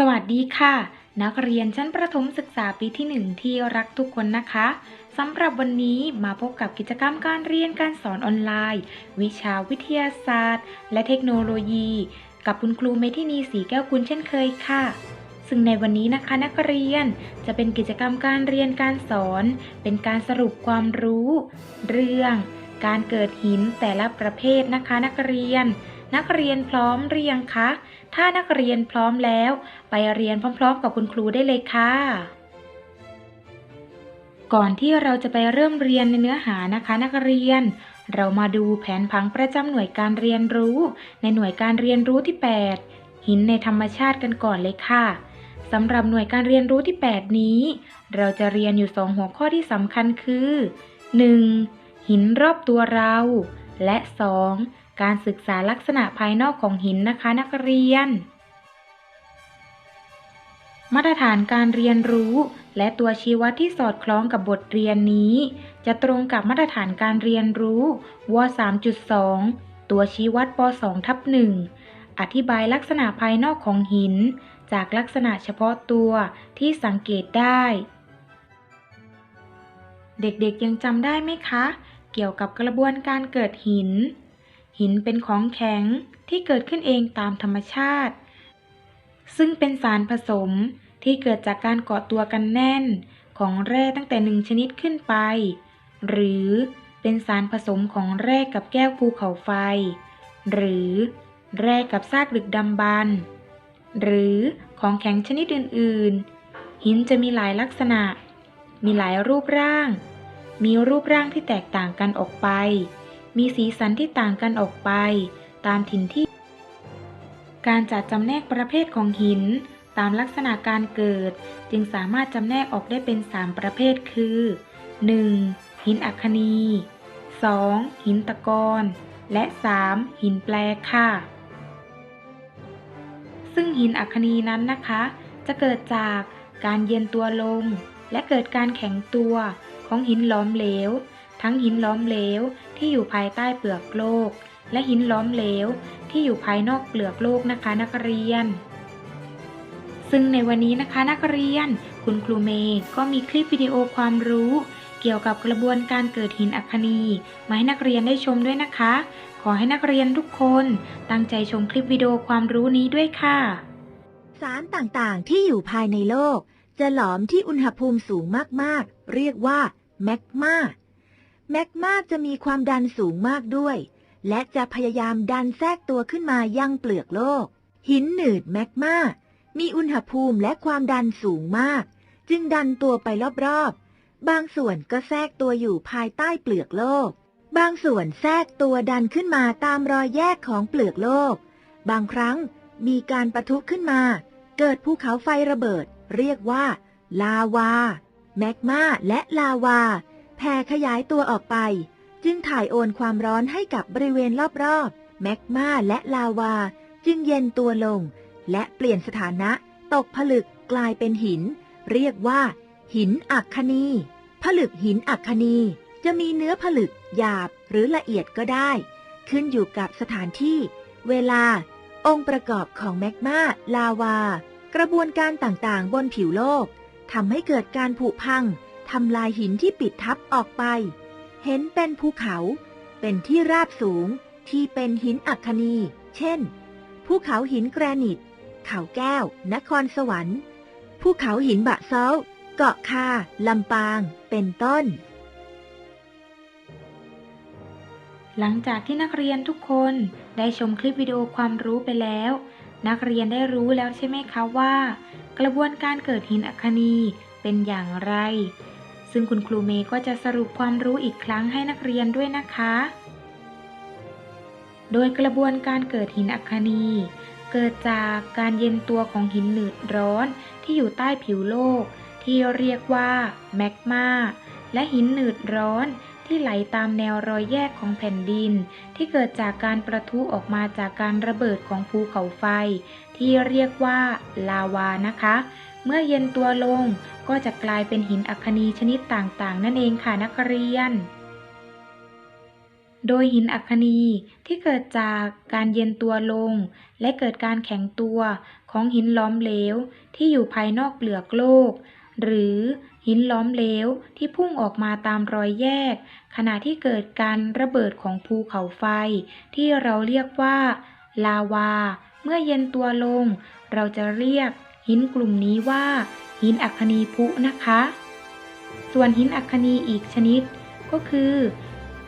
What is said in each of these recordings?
สวัสดีค่ะ นักเรียนชั้นประถมศึกษาปีที่1ที่รักทุกคนนะคะสำหรับวันนี้มาพบกับกิจกรรมการเรียนการสอนออนไลน์ วิชาวิทยาศาสตร์ และเทคโนโลยี กับคุณครูเมทินีสีแก้วคุณเช่นเคยค่ะ ซึ่งในวันนี้นะคะนักเรียนจะเป็นกิจกรรมการเรียนการสอน เป็นการสรุปความรู้ เรื่อง การเกิดหินแต่ละประเภทนะคะนักเรียน นักเรียนพร้อมหรือยังคะ ถ้านักเรียนพร้อมแล้ว ไปเรียนพร้อม ๆ กับคุณครูได้เลยค่ะ ก่อนที่เราจะไปเริ่มเรียนในเนื้อหานะคะ นักเรียน เรามาดูแผนผังประจำหน่วยการเรียนรู้ ในหน่วยการเรียนรู้ที่ 8 หินในธรรมชาติกันก่อนเลยค่ะสำหรับหน่วยการเรียนรู้ที่ 8 นี้ เราจะเรียนอยู่สองหัวข้อที่สำคัญคือ 1. หินรอบตัวเรา และ 2. การศึกษาลักษณะภายนอกของหินนะคะนักเรียน มาตรฐานการเรียนรู้ และตัวชี้วัดที่สอดคล้องกับบทเรียนนี้ จะตรงกับมาตรฐานการเรียนรู้ว 3.2 ตัวชี้วัดป 2 ทับ 1 อธิบายลักษณะภายนอกของหิน จากลักษณะเฉพาะตัวที่สังเกตได้ เด็กๆยังจำได้ไหมคะ เกี่ยวกับกระบวนการเกิดหิน หินเป็นของแข็งที่เกิดขึ้นเองตามธรรมชาติ ซึ่งเป็นสารผสมที่เกิดจากการเกาะตัวกันแน่นของแร่ตั้งแต่หนึ่งชนิดขึ้นไป หรือเป็นสารผสมของแร่กับแก้วภูเขาไฟ หรือแร่กับซากดึกดำบรรหรือของแข็งชนิดอื่น ๆ หินจะมีหลายลักษณะ มีหลายรูปร่าง มีรูปร่างที่แตกต่างกันออกไป มีสีสันที่ต่างกันออกไป ตามถิ่นที่ การจัดจำแนกประเภทของหิน ตามลักษณะการเกิด จึงสามารถจำแนกออกได้เป็น 3 ประเภทคือ 1. หินอัคนี 2. หินตะกอน และ 3. หินแปลค่ะ ซึ่งหินอัคนีนั้นนะคะ จะเกิดจากการเย็นตัวลง และเกิดการแข็งตัวของหินล้อมเหลว ทั้งหินล้อมเหลว ที่อยู่ภายใต้เปลือกโลก และหินล้อมเหลว ที่อยู่ภายนอกเปลือกโลกนะคะนักเรียน ซึ่งในวันนี้นะคะนักเรียน คุณครูเมย์ก็มีคลิปวิดีโอความรู้ เกี่ยวกับกระบวนการเกิดหินอัคนีมาให้นักเรียนได้ชมด้วยนะคะ ขอให้นักเรียนทุกคน ตั้งใจชมคลิปวิดีโอความรู้นี้ด้วยค่ะ สารต่างๆที่อยู่ภายในโลก จะหลอมที่อุณหภูมิสูงมากๆ เรียกว่าแมกมา แมกมาจะมีความดันสูงมากด้วย และจะพยายามดันแทรกตัวขึ้นมายังเปลือกโลก หินหนืดแมกมามีอุณหภูมิและความดันสูงมาก จึงดันตัวไปรอบๆ บางส่วนก็แทรกตัวอยู่ภายใต้เปลือกโลก บางส่วนแทรกตัวดันขึ้นมาตามรอยแยกของเปลือกโลก บางครั้งมีการประทุขึ้นมา เกิดภูเขาไฟระเบิด เรียกว่า ลาวา แมกมาและลาวา แผ่ขยายตัวออกไป จึงถ่ายโอนความร้อนให้กับบริเวณรอบๆ แมกมาและลาวา จึงเย็นตัวลง และเปลี่ยนสถานะ ตกผลึกกลายเป็นหิน เรียกว่า หินอัคคนีผลึกหินอัคคนีจะมีเนื้อผลึกหยาบหรือละเอียดก็ได้ ขึ้นอยู่กับสถานที่ เวลา องค์ประกอบของแมกมาลาวา กระบวนการต่างๆ บนผิวโลกทำให้เกิดการผุพัง ทำลายหินที่ปิดทับออกไป เห็นเป็นภูเขา เป็นที่ราบสูงที่เป็นหินอัคคนี เช่น ภูเขาหินแกรนิต เขาแก้ว นครสวรรค์ ภูเขาหินบะเซาเกาะคา ลำปาง เป็นต้น หลังจากที่นักเรียนทุกคนได้ชมคลิปวิดีโอความรู้ไปแล้ว นักเรียนได้รู้แล้วใช่ไหมคะว่า กระบวนการเกิดหินอัคนีเป็นอย่างไร ซึ่งคุณครูเมย์ก็จะสรุปความรู้อีกครั้งให้นักเรียนด้วยนะคะ โดยกระบวนการเกิดหินอัคนี เกิดจากการเย็นตัวของหินหนืดร้อนที่อยู่ใต้ผิวโลก ที่เรียกว่าแมกมาและหินหนืดร้อนที่ไหลตามแนวรอยแยกของแผ่นดิน ที่เกิดจากการประทุออกมาจากการระเบิดของภูเขาไฟ ที่เรียกว่าลาวานะคะ เมื่อเย็นตัวลงก็จะกลายเป็นหินอัคนีชนิดต่างๆ นั่นเองค่ะนักเรียน โดยหินอัคนีที่เกิดจากการเย็นตัวลง และเกิดการแข็งตัวของหินล้อมเหลวที่อยู่ภายนอกเปลือกโลก หรือหินล้อมเหลวที่พุ่งออกมาตามรอยแยก ขณะที่เกิดการระเบิดของภูเขาไฟ ที่เราเรียกว่า ลาวา เมื่อเย็นตัวลง เราจะเรียก หินกลุ่มนี้ว่า หินอัคนีพุนะคะ ส่วนหินอัคนีอีกชนิดก็คือ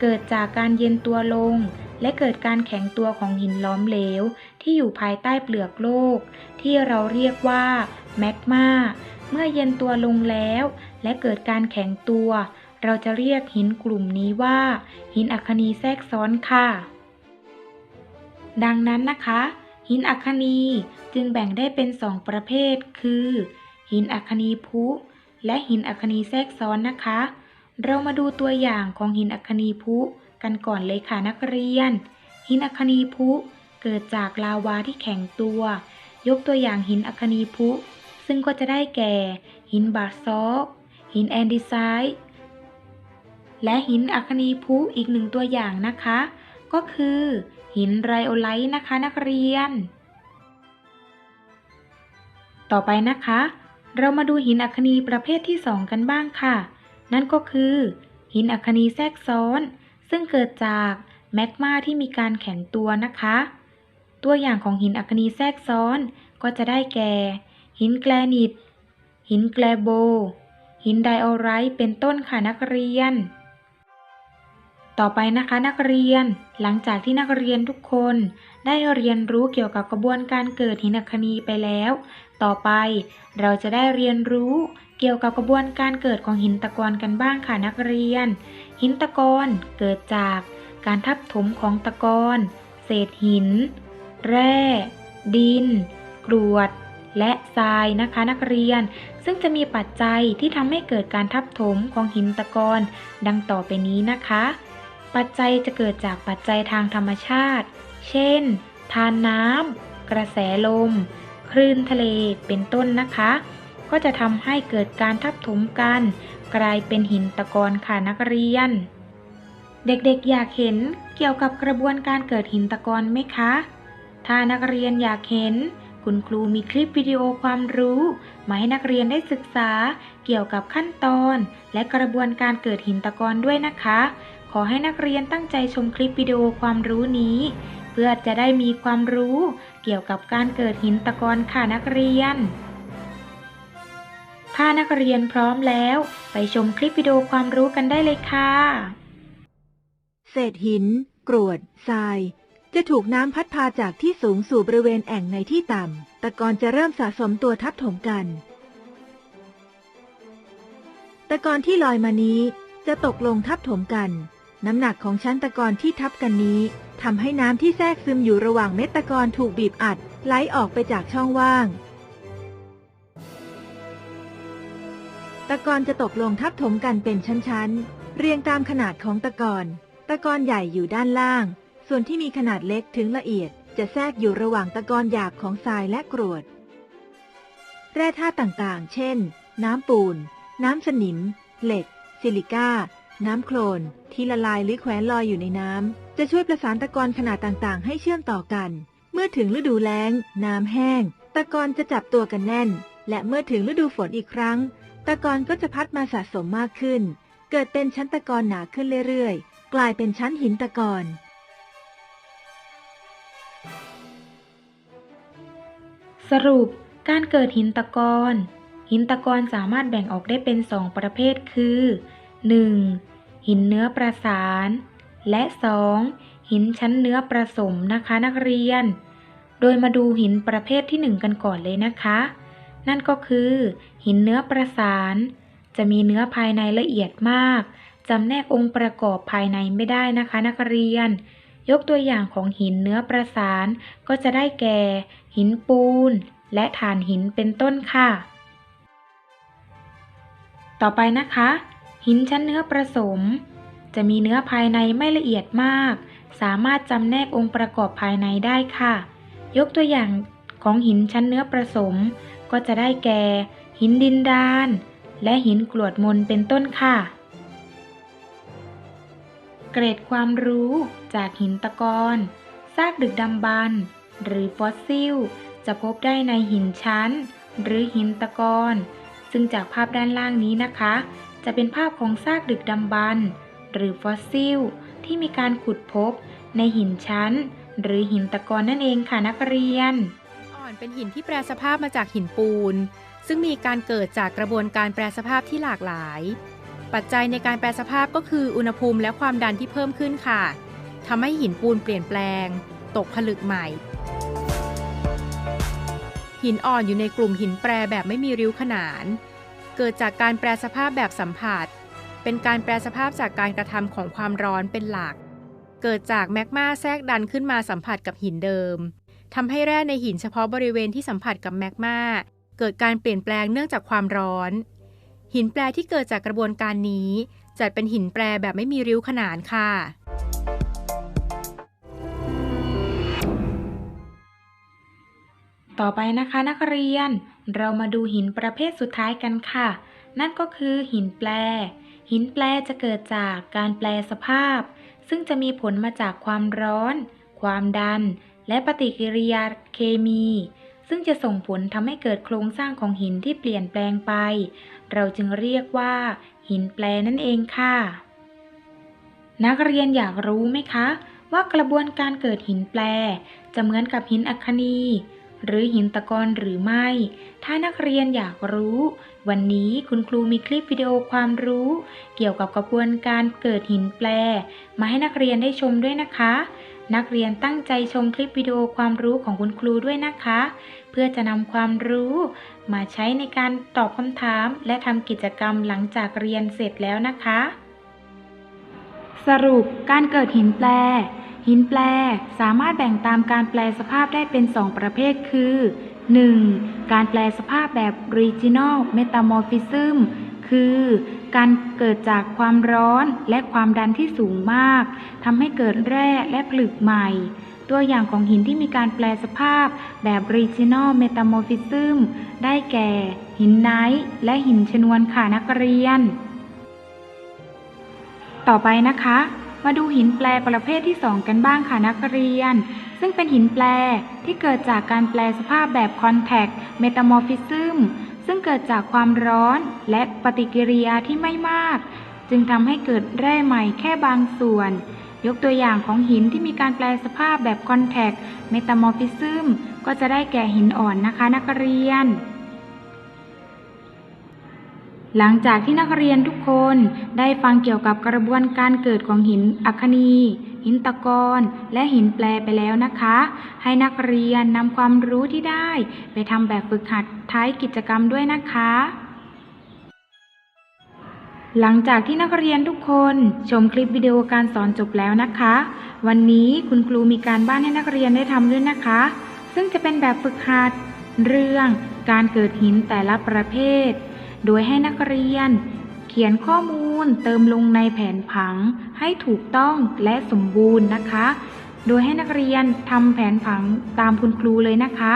เกิดจากการเย็นตัวลง และเกิดการแข็งตัวของหินล้อมเหลว ที่อยู่ภายใต้เปลือกโลก ที่เราเรียกว่าแมกมาเมื่อเย็นตัวลงแล้ว และเกิดการแข็งตัว เราจะเรียกหินกลุ่มนี้ว่า หินอัคนีแทรกซ้อนค่ะ ดังนั้นนะคะ หินอัคนีจึงแบ่งได้เป็นสองประเภท คือ หินอัคนีพุ และหินอัคนีแทรกซ้อนนะคะ เรามาดูตัวอย่างของหินอัคนีพุกันก่อนเลยค่ะนักเรียน หินอัคนีพุเกิดจากลาวาที่แข็งตัว ยกตัวอย่างหินอัคนีพุ ซึ่งก็จะได้แก่ หินบาซอกหินแอนดิไซต์และหินอัคนีพุอีกหนึ่งตัวอย่างนะคะ ก็คือ หินไรโอไลท์นะคะนักเรียน ต่อไปนะคะ เรามาดูหินอัคนีประเภทที่ 2 กันบ้างค่ะ นั่นก็คือ หินอัคนีแทรกซ้อน ซึ่งเกิดจากแมกมาที่มีการแข็งตัวนะคะ ตัวอย่างของหินอัคนีแทรกซ้อนก็จะได้แก่ หินแกรนิต หินแกลโบ หินไดออไรต์เป็นต้นค่ะนักเรียน ต่อไปนะคะนักเรียน หลังจากที่นักเรียนทุกคน ได้เรียนรู้เกี่ยวกับกระบวนการเกิดหินอัคนีไปแล้ว ต่อไปเราจะได้เรียนรู้เกี่ยวกับกระบวนการเกิดของหินตะกอนกันบ้างค่ะนักเรียน หินตะกอนเกิดจากการทับถมของตะกอนเศษหิน แร่ ดิน กรวด และทรายนะคะนักเรียน ซึ่งจะมีปัจจัยที่ทำให้เกิดการทับถมของหินตะกอนดังต่อไปนี้นะคะ ปัจจัยจะเกิดจากปัจจัยทางธรรมชาติ เช่น ทานน้ำ กระแสลม คลื่นทะเล เป็นต้นนะคะ ก็จะทำให้เกิดการทับถมกัน กลายเป็นหินตะกอนค่ะนักเรียน เด็กๆอยากเห็นเกี่ยวกับกระบวนการเกิดหินตะกอนไหมคะ ถ้านักเรียนอยากเห็น คุณครูมีคลิปวิดีโอความรู้มาให้นักเรียนได้ศึกษาเกี่ยวกับขั้นตอน และกระบวนการเกิดหินตะกอนด้วยนะคะ ขอให้นักเรียนตั้งใจชมคลิปวิดีโอความรู้นี้ เพื่อจะได้มีความรู้เกี่ยวกับการเกิดหินตะกอนค่ะนักเรียน ถ้านักเรียนพร้อมแล้ว ไปชมคลิปวิดีโอความรู้กันได้เลยค่ะ เศษหิน กรวดทราย จะถูกน้ำพัดพาจากที่สูงสู่บริเวณแอ่งในที่ต่ำตะกอนจะเริ่มสะสมตัวทับถมกันตะกอนที่ลอยมานี้จะตกลงทับถมกัน น้ำหนักของชั้นตะกอนที่ทับกันนี้ทำให้น้ำที่แทรกซึมอยู่ระหว่างเม็ดตะกอนถูกบีบอัด ไหลออกไปจากช่องว่าง ตะกอนจะตกลงทับถมกันเป็นชั้นๆ เรียงตามขนาดของตะกอน ตะกอนใหญ่อยู่ด้านล่าง ส่วนที่มีขนาดเล็กถึงละเอียด จะแทรกอยู่ระหว่างตะกอนหยาบของทรายและกรวด แร่ธาตุต่างๆ เช่น น้ำปูน น้ำสนิม เหล็ก ซิลิก้า น้ำโคลนที่ละลายหรือแขวนลอยอยู่ในน้ำจะช่วยประสานตะกอนขนาดต่างๆ ให้เชื่อมต่อกัน เมื่อถึงฤดูแล้ง น้ำแห้ง ตะกอนจะจับตัวกันแน่น และเมื่อถึงฤดูฝนอีกครั้ง ตะกอนก็จะพัดมาสะสมมากขึ้น เกิดเป็นชั้นตะกอนหนาขึ้นเรื่อยๆ กลายเป็นชั้นหินตะกอนสรุปการเกิดหินตะกอนหินตะกอนสามารถแบ่งออกได้เป็นสองประเภทคือ 1. หินเนื้อประสาน และ 2. หินชั้นเนื้อประสมนะคะนักเรียน โดยมาดูหินประเภทที่ 1 กันก่อนเลยนะคะ นั่นก็คือ หินเนื้อประสาน จะมีเนื้อภายในละเอียดมากจำแนกองค์ประกอบภายในไม่ได้นะคะ นักเรียน ยกตัวอย่างของหินเนื้อประสานก็จะได้แก่ หินปูน และฐานหินเป็นต้นค่ะ ต่อไปนะคะ หินชั้นเนื้อประสม จะมีเนื้อภายในไม่ละเอียดมาก สามารถจำแนกองค์ประกอบภายในได้ค่ะ ยกตัวอย่างของหินชั้นเนื้อประสม ก็จะได้แก่ หินดินดาน และหินกรวดมนเป็นต้นค่ะ เกรดความรู้จากหินตะกอนซากดึกดำบรรหรือฟอสซิล จะพบได้ในหินชั้น หรือหินตะกอนซึ่งจากภาพด้านล่างนี้นะคะ จะเป็นภาพของซากดึกดำบรรพ์หรือฟอสซิล ที่มีการขุดพบในหินชั้น หรือหินตะกอนนั่นเองค่ะนักเรียน อ่อนเป็นหินที่แปรสภาพมาจากหินปูน ซึ่งมีการเกิดจากกระบวนการแปรสภาพที่หลากหลาย ปัจจัยในการแปรสภาพก็คืออุณหภูมิและความดันที่เพิ่มขึ้นค่ะทำให้หินปูนเปลี่ยนแปลง ตกผลึกใหม่ หินอ่อนอยู่ในกลุ่มหินแปรแบบไม่มีริ้วขนาน เกิดจากการแปรสภาพแบบสัมผัส เป็นการแปรสภาพจากการกระทำของความร้อนเป็นหลัก เกิดจากแมกมาแทรกดันขึ้นมาสัมผัสกับหินเดิมทำให้แร่ในหินเฉพาะบริเวณที่สัมผัสกับแมกมาเกิดการเปลี่ยนแปลงเนื่องจากความร้อน หินแปรที่เกิดจากกระบวนการนี้จัดเป็นหินแปรแบบไม่มีริ้วขนานค่ะ ต่อไปนะคะนักเรียน เรามาดูหินประเภทสุดท้ายกันค่ะ นั่นก็คือหินแปรหินแปรจะเกิดจากการแปลสภาพ ซึ่งจะมีผลมาจากความร้อน ความดัน และปฏิกิริยาเคมี ซึ่งจะส่งผลทำให้เกิดโครงสร้างของหินที่เปลี่ยนแปลงไป เราจึงเรียกว่า หินแปรนั่นเองค่ะ นักเรียนอยากรู้ไหมคะ ว่ากระบวนการเกิดหินแปรจะเหมือนกับหินอัคนี หรือหินตะกอนหรือไม่ ถ้านักเรียนอยากรู้ วันนี้คุณครูมีคลิปวิดีโอความรู้ เกี่ยวกับกระบวนการเกิดหินแปร มาให้นักเรียนได้ชมด้วยนะคะ นักเรียนตั้งใจชมคลิปวิดีโอความรู้ของคุณครูด้วยนะคะ เพื่อจะนำความรู้ มาใช้ในการตอบคำถาม และทำกิจกรรมหลังจากเรียนเสร็จแล้วนะคะ สรุปการเกิดหินแปร หินแปรสามารถแบ่งตามการแปลสภาพได้เป็น2ประเภทคือ 1. การแปลสภาพแบบ regional metamorphism คือการเกิดจากความร้อนและความดันที่สูงมากทำให้เกิดแร่และผลึกใหม่ ตัวอย่างของหินที่มีการแปลสภาพแบบ regional metamorphism ได้แก่ หินไนท์และหินชนวนค่ะนักเรียน ต่อไปนะคะ มาดูหินแปรประเภทที่ 2 กันบ้างค่ะนักเรียน ซึ่งเป็นหินแปรที่เกิดจากการแปลสภาพแบบ contact metamorphism ซึ่งเกิดจากความร้อนและปฏิกิริยาที่ไม่มาก จึงทำให้เกิดแร่ใหม่แค่บางส่วน ยกตัวอย่างของหินที่มีการแปลสภาพแบบ contact metamorphism ก็จะได้แก่หินอ่อนนะคะนักเรียน หลังจากที่นักเรียนทุกคนได้ฟังเกี่ยวกับกระบวนการเกิดของหินอัคนี หินตะกอนและหินแปรไปแล้วนะคะ ให้นักเรียนนำความรู้ที่ได้ ไปทำแบบฝึกหัดท้ายกิจกรรมด้วยนะคะ หลังจากที่นักเรียนทุกคนชมคลิปวิดีโอการสอนจบแล้วนะคะ วันนี้คุณครูมีการบ้านให้นักเรียนได้ทำด้วยนะคะ ซึ่งจะเป็นแบบฝึกหัดเรื่องการเกิดหินแต่ละประเภท โดยให้นักเรียน เขียนข้อมูลเติมลงในแผนผังให้ถูกต้องและสมบูรณ์นะคะ โดยให้นักเรียนทำแผนผังตามคุณครูเลยนะคะ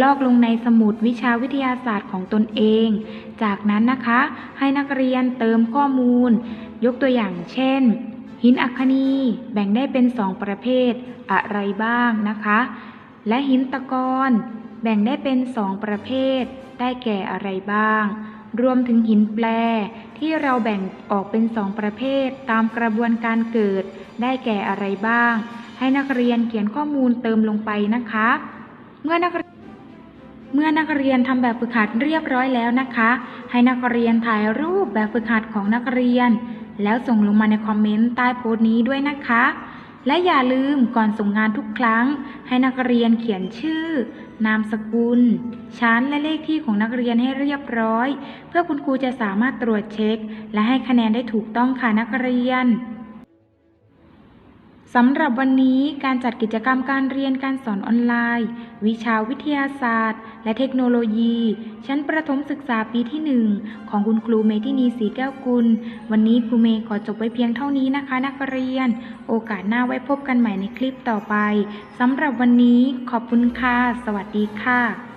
ลอกลงในสมุดวิชาวิทยาศาสตร์ของตนเอง จากนั้นนะคะ ให้นักเรียนเติมข้อมูล ยกตัวอย่างเช่น หินอัคนีแบ่งได้เป็น2ประเภทอะไรบ้างนะคะ และหินตะกอนแบ่งได้เป็น2ประเภท ได้แก่อะไรบ้าง รวมถึงหินแปรที่เราแบ่งออกเป็นสองประเภทตามกระบวนการเกิด ได้แก่อะไรบ้าง ให้นักเรียนเขียนข้อมูลเติมลงไปนะคะ เมื่อนักเรียนเมื่อนักเรียนทำแบบฝึกหัดเรียบร้อยแล้วนะคะ ให้นักเรียนถ่ายรูปแบบฝึกหัดของนักเรียน แล้วส่งลงมาในคอมเมนต์ใต้โพสต์นี้ด้วยนะคะ และอย่าลืมก่อนส่งงานทุกครั้ง ให้นักเรียนเขียนชื่อ นามสกุล ชั้นและเลขที่ของนักเรียนให้เรียบร้อย เพื่อคุณครูจะสามารถตรวจเช็ค และให้คะแนนได้ถูกต้องค่ะนักเรียน สำหรับวันนี้การจัดกิจกรรมการเรียนการสอนออนไลน์ วิชาวิทยาศาสตร์ และเทคโนโลยี ชั้นประถมศึกษาปีที่หนึ่งของคุณครูเมทินีสีแก้วกุล วันนี้ครูเมย์ขอจบไว้เพียงเท่านี้นะคะ นักเรียน โอกาสหน้าไว้พบกันใหม่ในคลิปต่อไปสำหรับวันนี้ขอบคุณค่ะ สวัสดีค่ะ